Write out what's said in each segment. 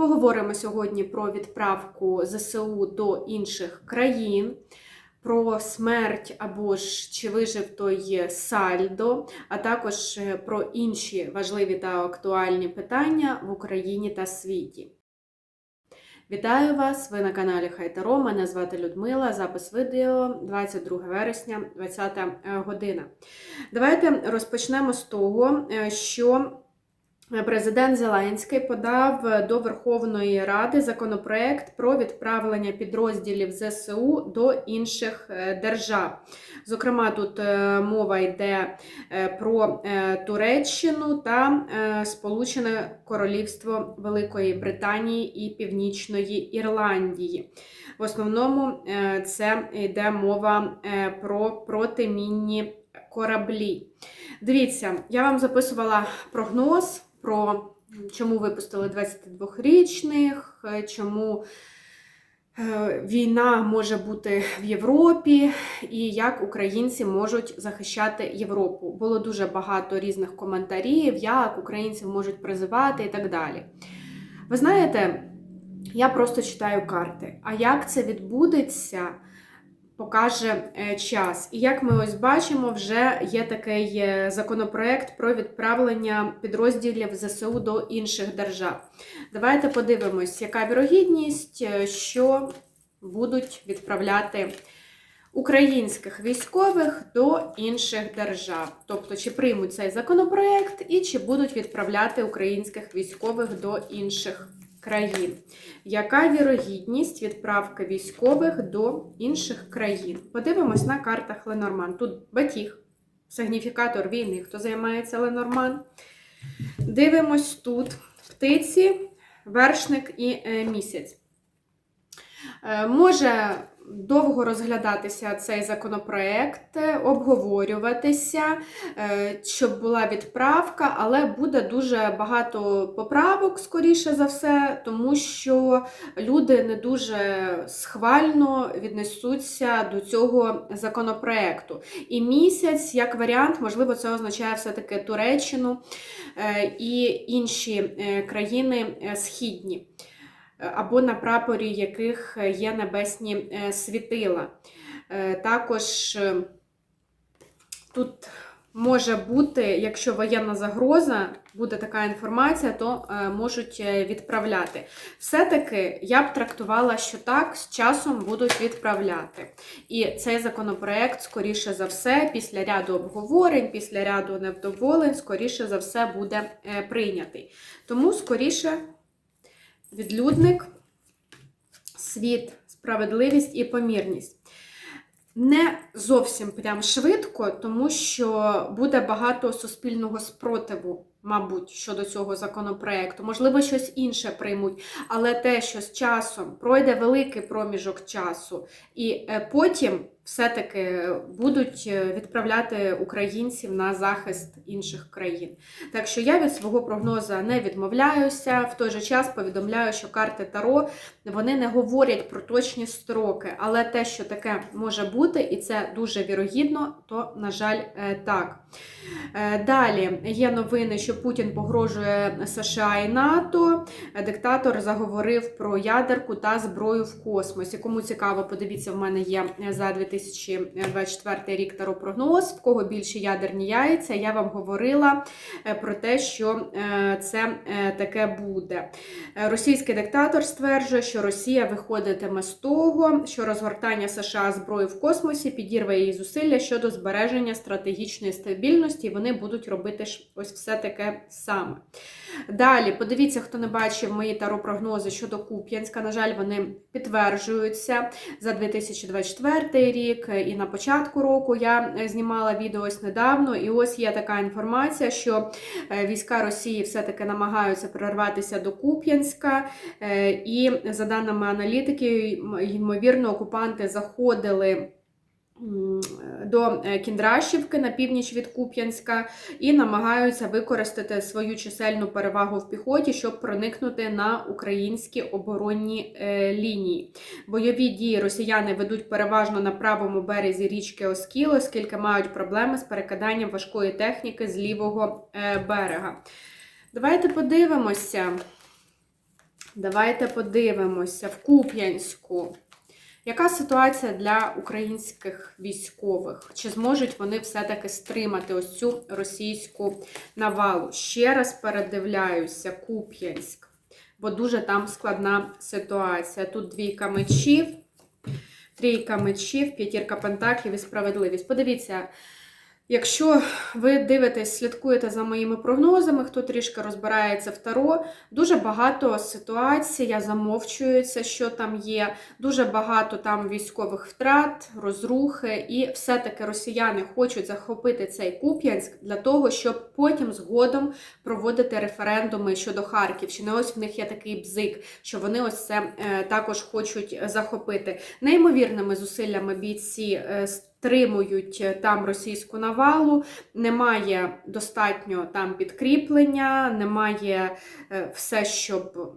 Поговоримо сьогодні про відправку ЗСУ до інших країн, про смерть або ж чи вижив той сальдо, а також е, про інші важливі та актуальні питання в Україні та світі. Вітаю вас! Ви на каналі Хайтаро. Мене звати Людмила. Запис відео 22 вересня, 20 година. Давайте розпочнемо з того, е, що президент Зеленський подав до Верховної Ради законопроект про відправлення підрозділів ЗСУ до інших е, держав. Зокрема, тут е, мова йде про Туреччину та Сполучене Королівство Великої Британії і Північної Ірландії. В основному це йде мова про протимінні кораблі. Дивіться, я вам записувала прогноз про чому випустили 22-річних, чому війна може бути в Європі, і як українці можуть захищати Європу. Було дуже багато різних коментарів, як українців можуть призивати і так далі. Ви знаєте, я просто читаю карти. А як це відбудеться? Покаже е, час. І як ми ось бачимо, вже є такий е, законопроект про відправлення підрозділів ЗСУ до інших держав. Давайте подивимось, яка вірогідність, е, що будуть відправляти українських військових до інших держав. Тобто, чи приймуть цей законопроект і чи будуть відправляти українських військових до інших країн. Яка вірогідність відправки військових до інших країн? Подивимось на картах Ленорман. Тут батіг, сигніфікатор війни, хто займається Ленорман. Дивимось тут птиці, вершник і е, місяць. Е, може довго розглядатися цей законопроект, обговорюватися, е, щоб була відправка, але буде дуже багато поправок, скоріше за все, тому що люди не дуже схвально віднесуться до цього законопроекту. І місяць, як варіант, можливо, це означає все-таки Туреччину е, і інші е, країни східні або на прапорі яких є небесні е, світила. Е, також е, тут може бути, якщо воєнна загроза, буде така інформація, то можуть відправляти. Все-таки я б трактувала, що так, з часом будуть відправляти. І цей законопроект, скоріше за все, після ряду обговорень, після ряду невдоволень, скоріше за все, буде прийнятий. Тому, скоріше відлюдник, світ, справедливість і помірність. Не зовсім прям швидко, тому що буде багато суспільного спротиву, мабуть, щодо цього законопроекту. Можливо, щось інше приймуть, але те, що з часом пройде великий проміжок часу, і е, потім все-таки будуть е, відправляти українців на захист інших країн. Так що я від свого прогнозу не відмовляюся. В той же час повідомляю, що карти Таро вони не говорять про точні строки, але те, що таке може бути, і це дуже вірогідно, то, на жаль, е, так. Е, далі є новини, що Путін погрожує США і НАТО. Диктатор заговорив про ядерку та зброю в космосі. Кому цікаво, подивіться, в мене є за 2000 2024 рік таропрогноз, в кого більше ядерні яйця, я вам говорила е, про те, що е, це е, таке буде. Російський диктатор стверджує, що Росія виходитиме з того, що розгортання США зброї в космосі підірве її зусилля щодо збереження стратегічної стабільності, і вони будуть робити ось все таке саме. Далі, подивіться, хто не бачив мої таропрогнози щодо Куп'янська. На жаль, вони підтверджуються за 2024 рік і на початку року я знімала відео ось недавно. І ось є така інформація, що е, війська Росії все-таки намагаються прорватися до Куп'янська. Е, і за даними аналітики, ймовірно, окупанти заходили до е, Кіндрашівки на північ від Куп'янська і намагаються використати свою чисельну перевагу в піхоті, щоб проникнути на українські оборонні е, лінії. Бойові дії росіяни ведуть переважно на правому березі річки Оскіл, оскільки мають проблеми з перекиданням важкої техніки з лівого е, берега. Давайте подивимося. Давайте подивимося в Куп'янську. Яка ситуація для українських військових? Чи зможуть вони все-таки стримати ось цю російську навалу? Ще раз передивляюся, Куп'янськ, бо дуже там складна ситуація. Тут двійка мечів, трійка мечів, п'ятірка пентаклів і справедливість. Подивіться. Якщо ви дивитесь, слідкуєте за моїми прогнозами, хто трішки розбирається в таро, дуже багато ситуацій замовчується, що там є, дуже багато там військових втрат, розрухи, і все-таки росіяни хочуть захопити цей Куп'янськ для того, щоб потім згодом проводити референдуми щодо Харківщини. Ось в них є такий бзик, що вони ось це е, також хочуть захопити. Неймовірними зусиллями бійці. е, Стримують там російську навалу, немає достатньо там підкріплення, немає е, все, щоб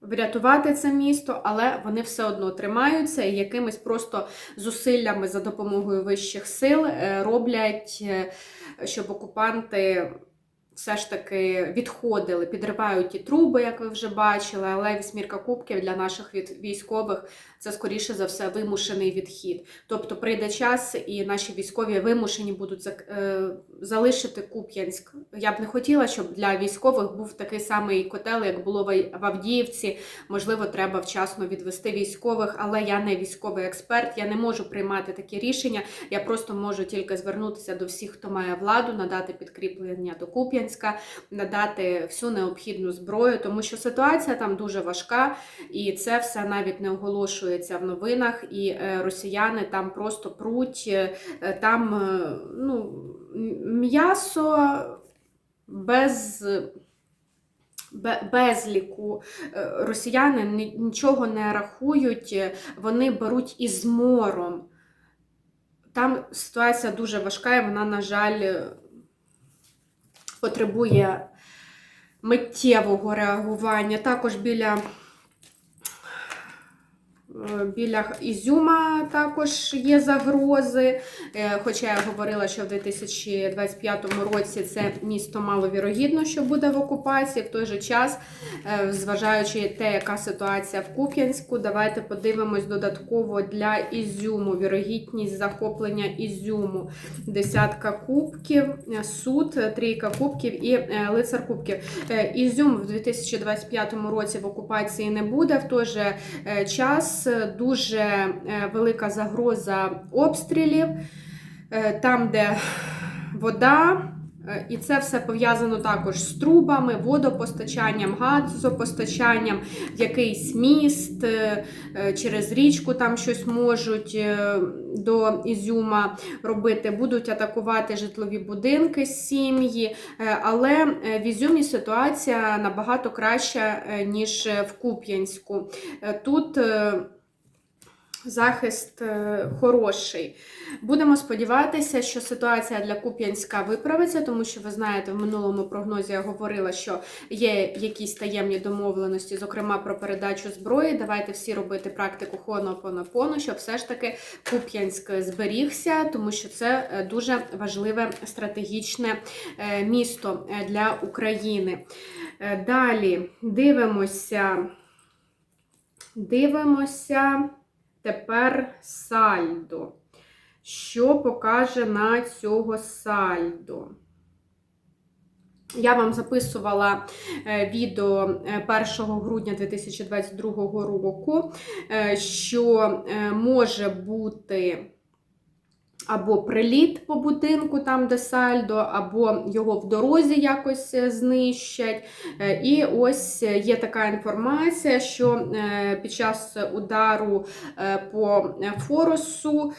врятувати це місто, але вони все одно тримаються і якимись просто зусиллями за допомогою вищих сил е, роблять, е, щоб окупанти. Все ж таки відходили, підривають ті труби, як ви вже бачили, але вісьмірка кубків для наших від- військових це скоріше за все вимушений відхід. Тобто прийде час, і наші військові вимушені будуть зак- е, залишити Куп'янськ. Я б не хотіла, щоб для військових був такий самий котел, як було в Авдіївці. Можливо, треба вчасно відвести військових, але я не військовий експерт, я не можу приймати такі рішення. Я просто можу тільки звернутися до всіх, хто має владу, надати підкріплення до Куп'янська, надати всю необхідну зброю, тому що ситуація там дуже важка, і це все навіть не оголошується в новинах. І е, росіяни там просто пруть, е, там е, ну, м'ясо без. бе- Безліку росіяни нічого не рахують, вони беруть із мором. Там ситуація дуже важка, і вона, на жаль, потребує миттєвого реагування. Також біля, біля Ізюма також є загрози. Е, Хоча я говорила, що в 2025 році це місто маловірогідно, що буде в окупації. В той же час, е, зважаючи те, яка ситуація в Куп'янську, давайте подивимось додатково для Ізюму. Вірогідність захоплення Ізюму. Десятка кубків, е, суд, е, трійка кубків і е, лицар кубків. Е, Ізюм в 2025 році в окупації не буде. В той же е, час дуже е, велика загроза обстрілів, е, там, де вода. е, І це все пов'язано також з трубами, водопостачанням, газопостачанням, якийсь міст, через річку там щось можуть до Ізюма робити, будуть атакувати житлові будинки, сім'ї. Але в Ізюмі ситуація набагато краща, ніж в Куп'янську. Тут захист е, хороший. Будемо сподіватися, що ситуація для Куп'янська виправиться, тому що ви знаєте, в минулому прогнозі я говорила, що є якісь таємні домовленості, зокрема про передачу зброї. Давайте всі робити практику Хонопонопоно, щоб все ж таки Куп'янськ зберігся, тому що це е, дуже важливе стратегічне е, місто для України. Далі дивимося. Дивимося тепер сальдо. Що покаже на цього сальдо? Я вам записувала е, відео е, 1 грудня 2022 року, е, що е, може бути або приліт по будинку, там, де сальдо, або його в дорозі якось е, знищать. Е, І ось е, є така інформація, що під час удару по Форосу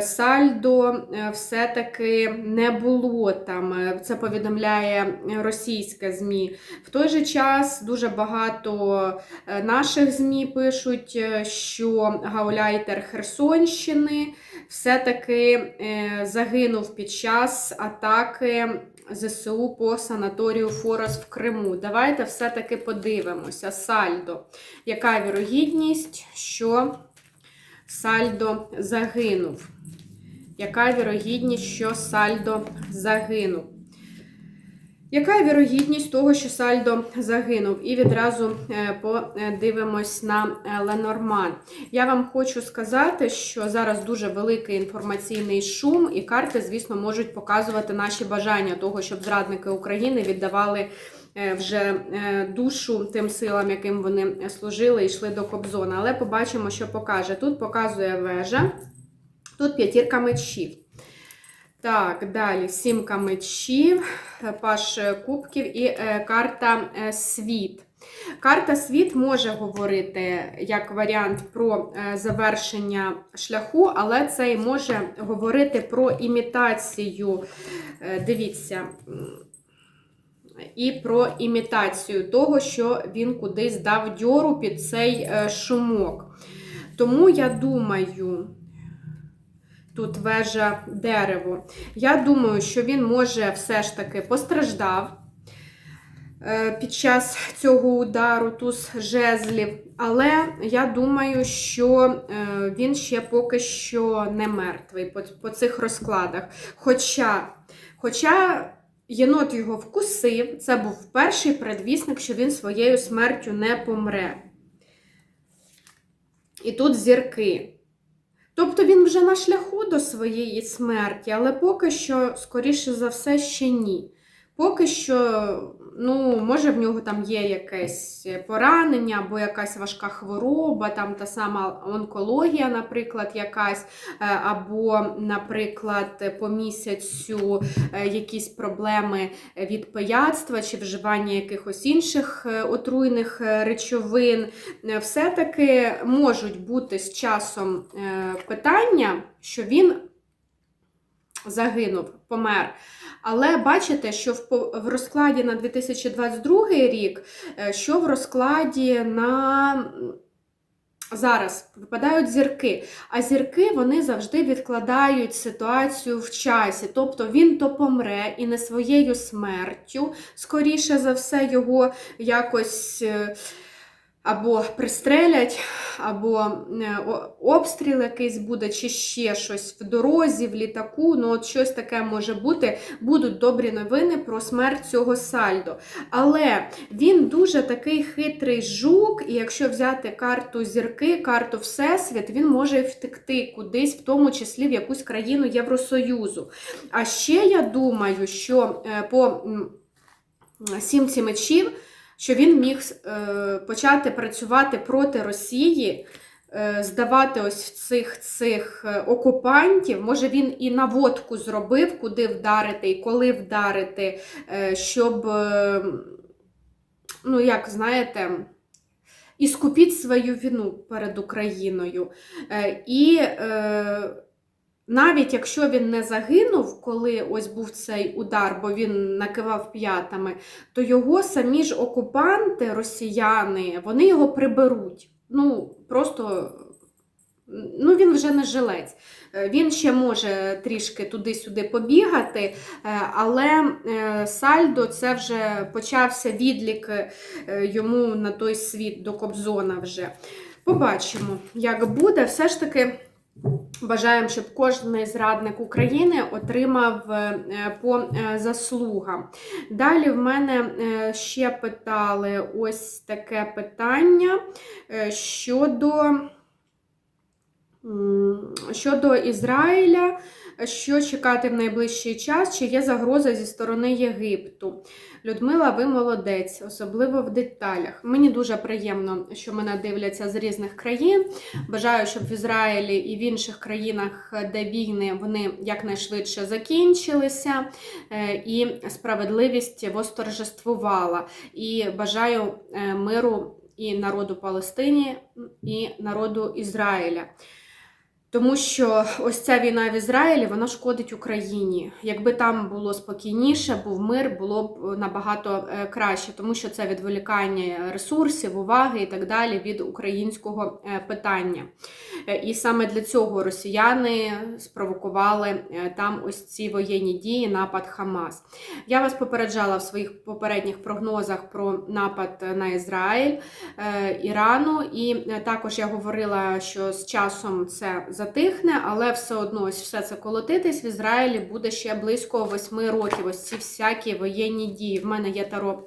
сальдо все-таки не було там. Це повідомляє російське ЗМІ. В той же час дуже багато наших ЗМІ пишуть, що гауляйтер Херсонщини все-таки е, загинув під час атаки ЗСУ по санаторію Форос в Криму. Давайте все-таки подивимося. Сальдо. Яка вірогідність, що Сальдо загинув? Яка вірогідність, що Сальдо загинув? Яка вірогідність того, що Сальдо загинув? І відразу е, подивимось на е, Ленорман. Я вам хочу сказати, що зараз дуже великий інформаційний шум, і карти, звісно, можуть показувати наші бажання того, щоб зрадники України віддавали е, вже душу тим силам, яким вони служили і йшли до Кобзона. Але побачимо, що покаже. Тут показує вежа, тут п'ятірка мечів. Так, далі сімка мечів, паш кубків і е, карта е, світ. Карта світ може говорити як варіант про е, завершення шляху, але це й може говорити про імітацію. Дивіться. І про імітацію того, що він кудись дав дьору під цей шумок. Тому я думаю, тут вежа дерево. Я думаю, що він може все ж таки постраждав е, під час цього удару туз жезлів. Але я думаю, що е, він ще поки що не мертвий по, по цих розкладах. Хоча, Хоча єнот його вкусив, це був перший предвісник, що він своєю смертю не помре. І тут зірки. Тобто він вже на шляху до своєї смерті, але поки що, скоріше за все, ще ні. Поки що, ну, може, в нього там є якесь поранення, або якась важка хвороба, там та сама онкологія, наприклад, якась, е, або, наприклад, по місяцю е, якісь проблеми від пияцтва чи вживання якихось інших е, отруйних речовин. Все-таки можуть бути з часом питання, що він загинув, помер. Але бачите, що в розкладі на 2022 рік, е, що в розкладі на зараз випадають зірки. А зірки вони завжди відкладають ситуацію в часі. Тобто він то помре і не своєю смертю, скоріше за все, його якось. Або пристрелять, або е, обстріл якийсь буде, чи ще щось в дорозі, в літаку. Ну, от щось таке може бути. Будуть добрі новини про смерть цього сальдо. Але він дуже такий хитрий жук, і якщо взяти карту зірки, карту Всесвіт, він може втекти кудись, в тому числі в якусь країну Євросоюзу. А ще я думаю, що е, по сімці мечів що він міг е, почати працювати проти Росії, е, здавати ось цих цих е, окупантів. Може, він і наводку зробив, куди вдарити і коли вдарити, щоб, ну, як знаєте, іскупіть свою вину перед Україною. І навіть якщо він не загинув, коли ось був цей удар, бо він накивав п'ятами, то його самі ж окупанти, росіяни, вони його приберуть. Ну, просто ну, він вже не жилець. Е, він ще може трішки туди-сюди побігати, е, але е, Сальдо це вже почався відлік йому на той світ до Кобзона вже. Побачимо, як буде. Все ж таки. Бажаємо, щоб кожен зрадник України отримав е, по е, заслугам. Далі в мене е, ще питали ось таке питання щодо, щодо Ізраїля що чекати в найближчий час, чи є загроза зі сторони Єгипту. Людмила, ви молодець, особливо в деталях. Мені дуже приємно, що мене дивляться з різних країн. Бажаю, щоб в Ізраїлі і в інших країнах, де війни, вони якнайшвидше закінчилися, е, і справедливість восторжествувала. І бажаю е, миру і народу Палестині, і народу Ізраїля. Тому що ось ця війна в Ізраїлі вона шкодить Україні. Якби там було спокійніше, був мир, було б набагато е, краще, тому що це відволікання ресурсів, уваги і так далі від українського е, питання. Е, і саме для цього росіяни спровокували там ось ці воєнні дії, напад Хамас. Я вас попереджала в своїх попередніх прогнозах про напад на Ізраїль, Ірану, і також я говорила, що з часом це затихне, але все одно ось все це колотитись в Ізраїлі буде ще близько 8 років. Ось ці всякі воєнні дії. В мене є таро.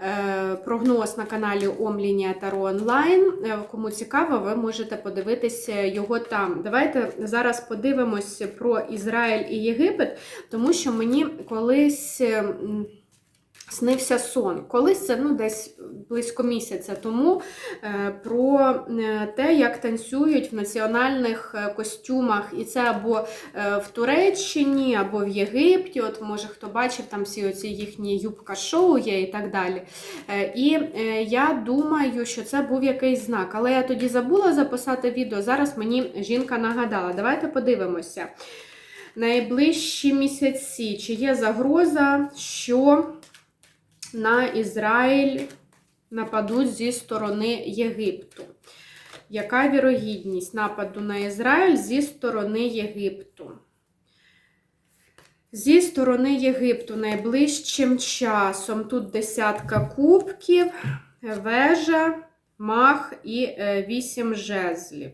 е, Прогноз на каналі Омлінія Таро онлайн. Е, Кому цікаво, ви можете подивитися його там. Давайте зараз подивимось про Ізраїль і Єгипет, тому що мені колись е, м, снився сон. Колись це ну, десь близько місяця тому е, про е, те, як танцюють в національних е, костюмах, і це або в Туреччині, або в Єгипті. От може хто бачив там всі оці їхні юбка-шоу є і так далі. І я думаю, що це був якийсь знак. Але я тоді забула записати відео. Зараз мені жінка нагадала. Давайте подивимося. Найближчі місяці, чи є загроза, що на Ізраїль нападуть зі сторони Єгипту. Яка вірогідність нападу на Ізраїль зі сторони Єгипту? Зі сторони Єгипту найближчим часом тут десятка кубків, вежа, мах і е, вісім жезлів.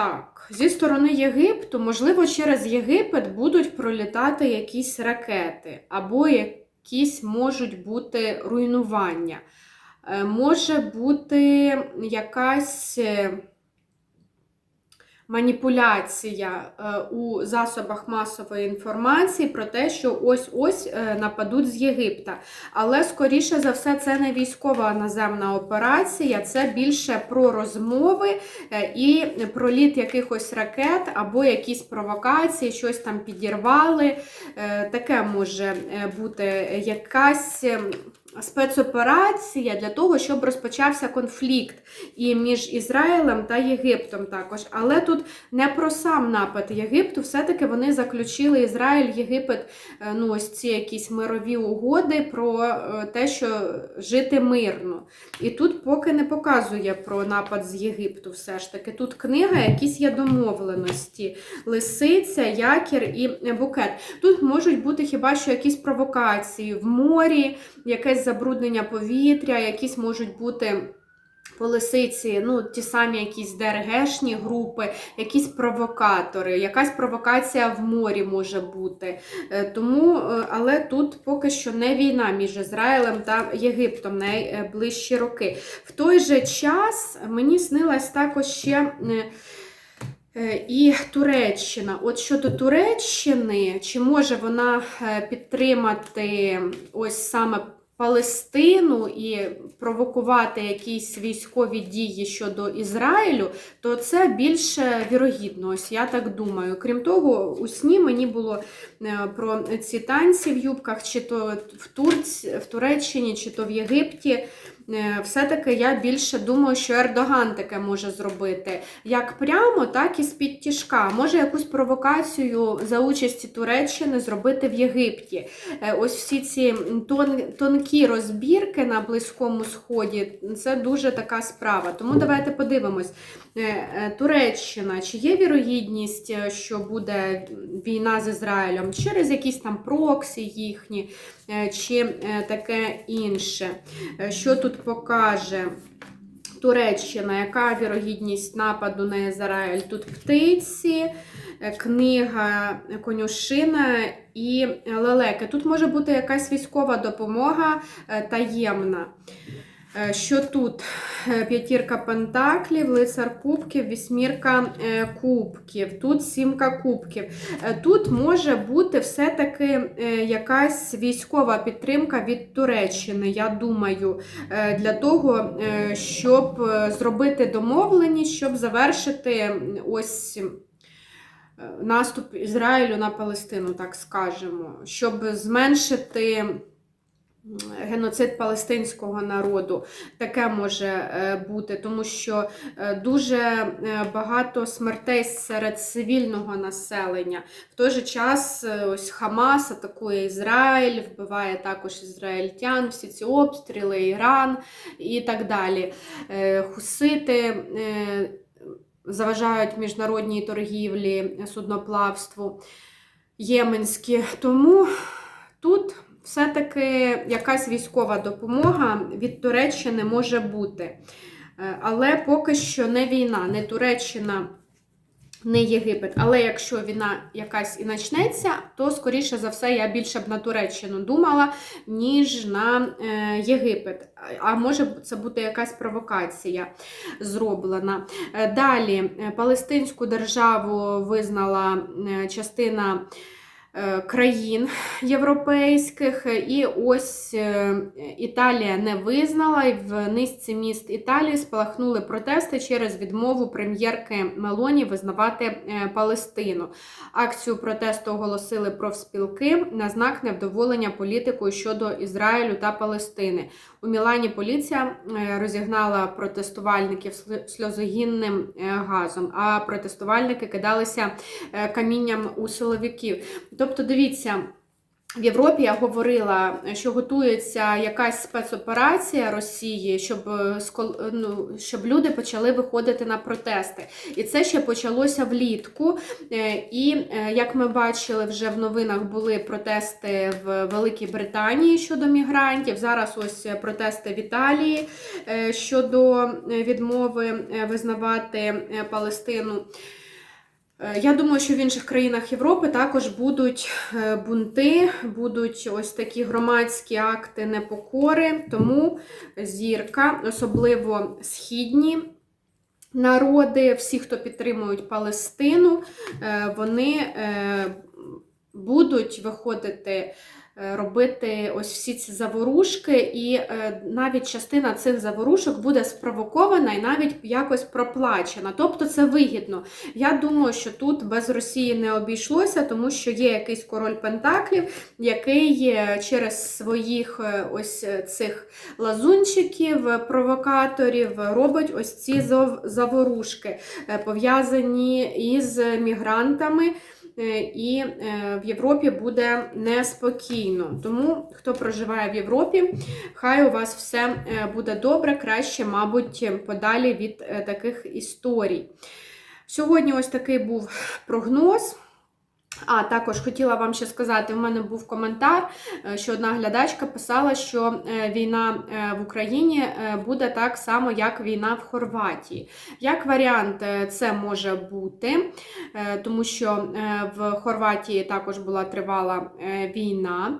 Так, зі сторони Єгипту, можливо, через Єгипет будуть пролітати якісь ракети, або якісь можуть бути руйнування. Е, Може бути якась е, маніпуляція е, у засобах масової інформації про те, що ось-ось е, нападуть з Єгипта. Але, скоріше за все, це не військова наземна операція, це більше про розмови е, і проліт якихось ракет або якісь провокації, щось там підірвали. Таке може бути якась. Спецоперація для того, щоб розпочався конфлікт і між Ізраїлем та Єгиптом також. Але тут не про сам напад Єгипту, все-таки вони заключили Ізраїль, Єгипет, е, ну ось ці якісь мирові угоди про е, те, що жити мирно. І тут поки не показує про напад з Єгипту, все ж таки. Тут книга, якісь є домовленості, лисиця, якір і букет. Тут можуть бути хіба що якісь провокації в морі, якесь забруднення повітря, якісь можуть бути. По лисиці, ну, ті самі якісь ДРГшні групи, якісь провокатори, якась провокація в морі може бути. Е, Тому, е, але тут поки що не війна між Ізраїлем та Єгиптом найближчі роки. В той же час мені снилась також ще. е, І Туреччина. От щодо Туреччини, чи може вона підтримати ось саме Палестину і провокувати якісь військові дії щодо Ізраїлю, то це більше вірогідно. Ось я так думаю. Крім того, у сні мені було е, про ці танці в юбках, чи то в, Турці, в Туреччині, чи то в Єгипті. Е, Все-таки я більше думаю, що Ердоган таке може зробити як прямо, так і з-під тяжка. Може якусь провокацію за участі Туреччини зробити в Єгипті. Е, Ось всі ці тон, тонкі розбірки на Близькому Сході це дуже така справа. Тому давайте подивимось. Е, Туреччина, чи є вірогідність, що буде війна з Ізраїлем через якісь там проксі їхні, чи таке інше? Що тут покаже? Туреччина, яка вірогідність нападу на Ізраїль? Тут птиці, е, книга конюшина і лелеки. Тут може бути якась військова допомога е, таємна. Е, Що тут? Е, П'ятірка пентаклів, лицар кубків, вісьмірка е, кубків, тут сімка кубків. Тут може бути все-таки якась військова підтримка від Туреччини, я думаю, для того, щоб зробити домовленість, щоб завершити ось. Наступ Ізраїлю на Палестину, так скажемо, щоб зменшити геноцид палестинського народу. Таке може е, бути, тому що е, дуже е, багато смертей серед цивільного населення. В той же час ось Хамас атакує Ізраїль, вбиває також ізраїльтян, всі ці обстріли, Іран і так далі. Хусити. Заважають міжнародній торгівлі, судноплавству єменські. Тому тут все-таки якась військова допомога від Туреччини може бути. Е, Але поки що не війна, не Туреччина, не Єгипет. Але якщо війна якась і почнеться, то скоріше за все я більше б на Туреччину думала, ніж на е, Єгипет. А може це бути якась провокація зроблена. Е, Далі Палестинську державу визнала частина країн європейських, і ось е, Італія не визнала, і в низці міст Італії спалахнули протести через відмову прем'єрки Мелоні визнавати е, Палестину. Акцію протесту оголосили профспілки на знак невдоволення політикою щодо Ізраїлю та Палестини. У Мілані поліція е, розігнала протестувальників сльозогінним е, газом, а протестувальники кидалися е, камінням у силовиків. Тобто, дивіться. В Європі я говорила, що готується якась спецоперація Росії, щоб, е, ну, щоб люди почали виходити на протести. І це ще почалося влітку. Е, І е, як ми бачили, вже в новинах були протести в Великій Британії щодо мігрантів. Зараз ось протести в Італії щодо відмови визнавати Палестину. Е, Я думаю, що в інших країнах Європи також будуть е, бунти, будуть ось такі громадські акти непокори. Тому зірка, особливо східні народи, всі, хто підтримують Палестину, е, вони будуть виходити. Е, Робити ось всі ці заворушки, і е, навіть частина цих заворушок буде спровокована і навіть якось проплачена. Тобто це вигідно. Я думаю, що тут без Росії не обійшлося, тому що є якийсь король Пентаклів, який через своїх е, ось цих лазунчиків, провокаторів робить ось ці заворушки, пов'язані із мігрантами. Е, І е, в Європі буде неспокійно. Тому, хто проживає в Європі, хай у вас все е, буде добре, краще, мабуть, подалі від таких історій. Сьогодні ось такий був прогноз. А також хотіла вам ще сказати: в мене був коментар, е, що одна глядачка писала, що е, війна е, в Україні буде так само, як війна в Хорватії. Як варіант, це може бути, тому що в Хорватії також була тривала війна.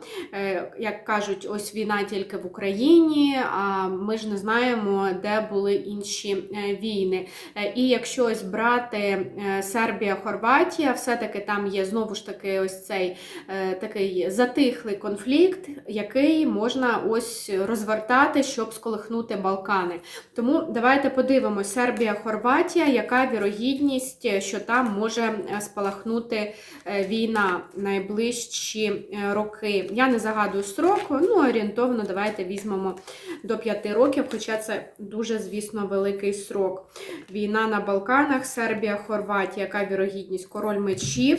Як кажуть, ось війна тільки в Україні, а ми ж не знаємо, де були інші війни. І якщо ось брати Сербія, Хорватія, все-таки там є знову ж таки ось цей е, такий затихлий конфлікт, який можна ось розвертати, щоб сколихнути Балкани. Тому давайте подивимось: Сербія, Хорватія, яка вірогідність, що там може е, спалахнути е, війна найближчі роки. Я не загадую строку, ну орієнтовно давайте візьмемо до 5 років, хоча це дуже, звісно, великий срок. Війна на Балканах, Сербія, Хорватія, яка вірогідність? Король мечів.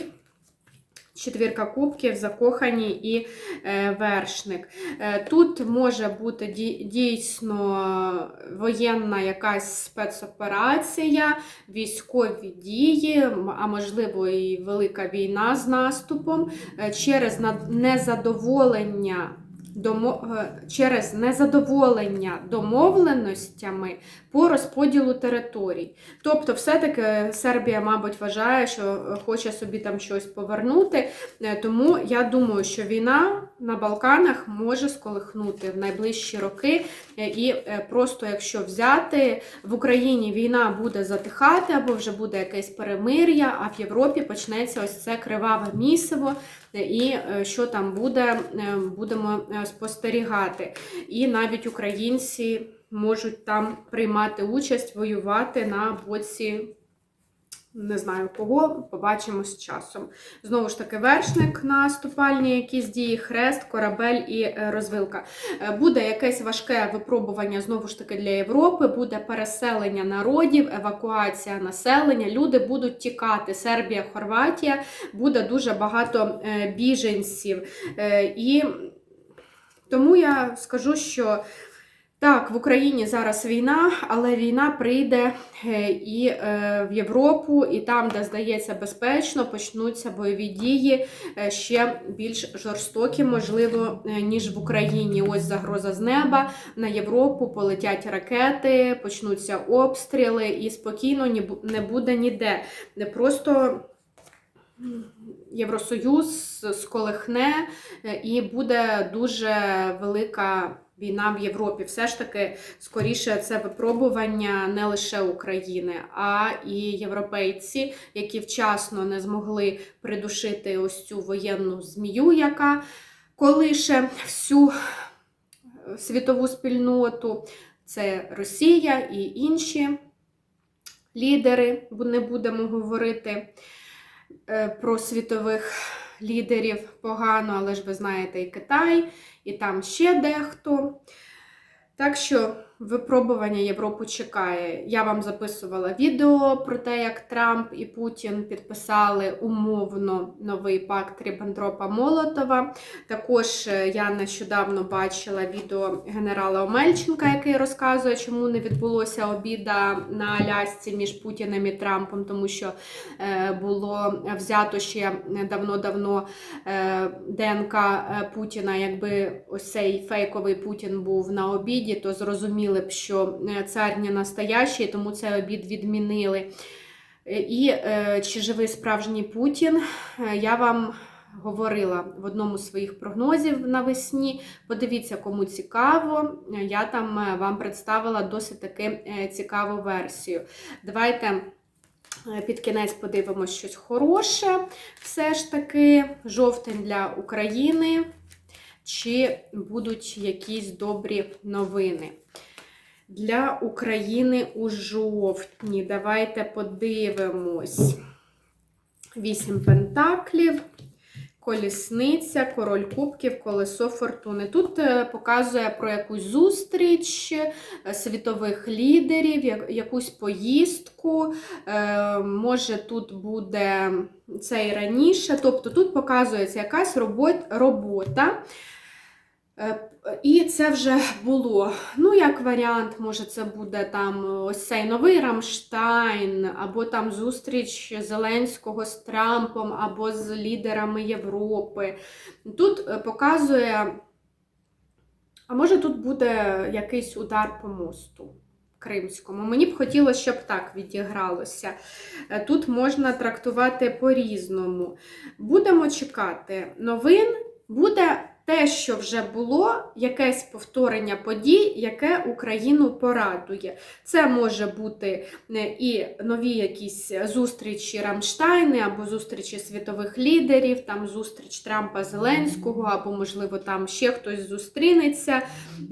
Четвірка кубків, закохані і е, вершник. Е, тут може бути дійсно воєнна якась спецоперація, військові дії, а можливо і велика війна з наступом е, через незадоволення. Е, Через незадоволення домовленостями по розподілу територій. Тобто, все-таки Сербія, мабуть, вважає, що е, хоче собі там щось повернути. Е, Тому я думаю, що війна на Балканах може сколихнути в найближчі роки. І просто якщо взяти в Україні війна буде затихати, або вже буде якесь перемир'я, а в Європі почнеться ось це криваве місиво. І е, що там буде, е, будемо е, спостерігати. І навіть українці можуть там приймати участь, воювати на боці. Не знаю кого, побачимо з часом. Знову ж таки, вершник на наступальні якісь дії, хрест, корабель і е, розвилка. Е, Буде якесь важке випробування знову ж таки для Європи, буде переселення народів, евакуація населення. Люди будуть тікати. Сербія, Хорватія, буде дуже багато е, біженців. І тому я скажу, що Так, в Україні зараз війна, але війна прийде е, і е, в Європу, і там, де здається безпечно, почнуться бойові дії е, ще більш жорстокі, можливо, ніж в Україні. Ось загроза з неба на Європу полетять ракети, почнуться обстріли, і спокійно не буде ніде. Не просто Євросоюз сколихне і буде дуже велика війна в Європі. Все ж таки, скоріше, це випробування не лише України, а і європейці, які вчасно не змогли придушити ось цю воєнну змію, яка колише всю е, світову спільноту. Це Росія і інші лідери, бо не будемо говорити е, про світових лідерів погано, але ж ви знаєте, і Китай, і там ще дехто. Так що випробування Європу чекає. Я вам записувала відео про те, як Трамп і Путін підписали умовно новий пакт Ріббентропа Молотова. Також е, я нещодавно бачила відео генерала Омельченка, який розказує, чому не відбулося обіда на Алясці між Путіним і Трампом, тому що е, було взято ще давно-давно е, ДНК Путіна. Якби ось цей фейковий Путін був на обіді, то б, що е, цар не настоящий, тому цей обід відмінили. Е, І е, чи живий справжній Путін, я вам говорила в одному з своїх прогнозів навесні. Подивіться, кому цікаво. Я там вам представила досить таки цікаву версію. Давайте під кінець подивимося щось хороше. Все ж таки, жовтень для України. Чи будуть якісь добрі новини? Для України у жовтні. Давайте подивимось. Вісім пентаклів, колісниця, король кубків, колесо фортуни. Тут е, показує про якусь зустріч е, світових лідерів, якусь поїздку. Е, Може, тут буде це і раніше. Тобто тут показується якась робота. І це вже було. Ну, як варіант, може, це буде там ось цей новий Рамштайн, або там зустріч Зеленського з Трампом, або з лідерами Європи. Тут е, показує, а може тут буде якийсь удар по мосту. Кримському. Мені б хотілося, щоб так відігралося. Е, Тут можна трактувати по-різному. Будемо чекати новин. Буде те, що вже було, якесь повторення подій, яке Україну порадує. Це може бути е, і нові якісь зустрічі Рамштайни, або зустрічі світових лідерів, там зустріч Трампа Зеленського, або, можливо, там ще хтось зустрінеться.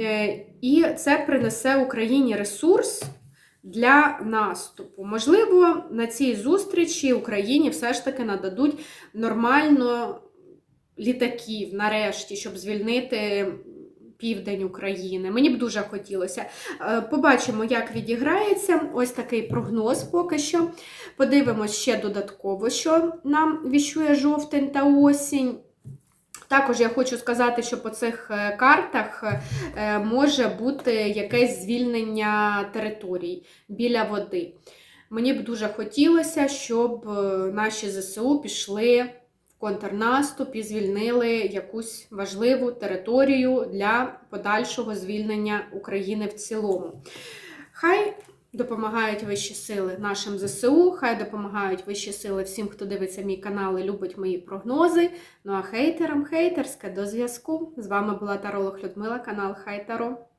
Е, І це принесе Україні ресурс. Для наступу. Можливо, на цій зустрічі Україні все ж таки нададуть нормально літаків нарешті, щоб звільнити південь України. Мені б дуже хотілося. Е, Побачимо, як відіграється. Ось такий прогноз поки що. Подивимось ще додатково, що нам віщує жовтень та осінь. Також я хочу сказати, що по цих е, картах е, може бути якесь звільнення територій біля води. Мені б дуже хотілося, щоб наші ЗСУ пішли контрнаступ і звільнили якусь важливу територію для подальшого звільнення України в цілому. Хай допомагають вищі сили нашим ЗСУ, хай допомагають вищі сили всім, хто дивиться мій канал і любить мої прогнози. Ну а хейтерам хейтерське до зв'язку. З вами була Таролог Людмила, канал Хай.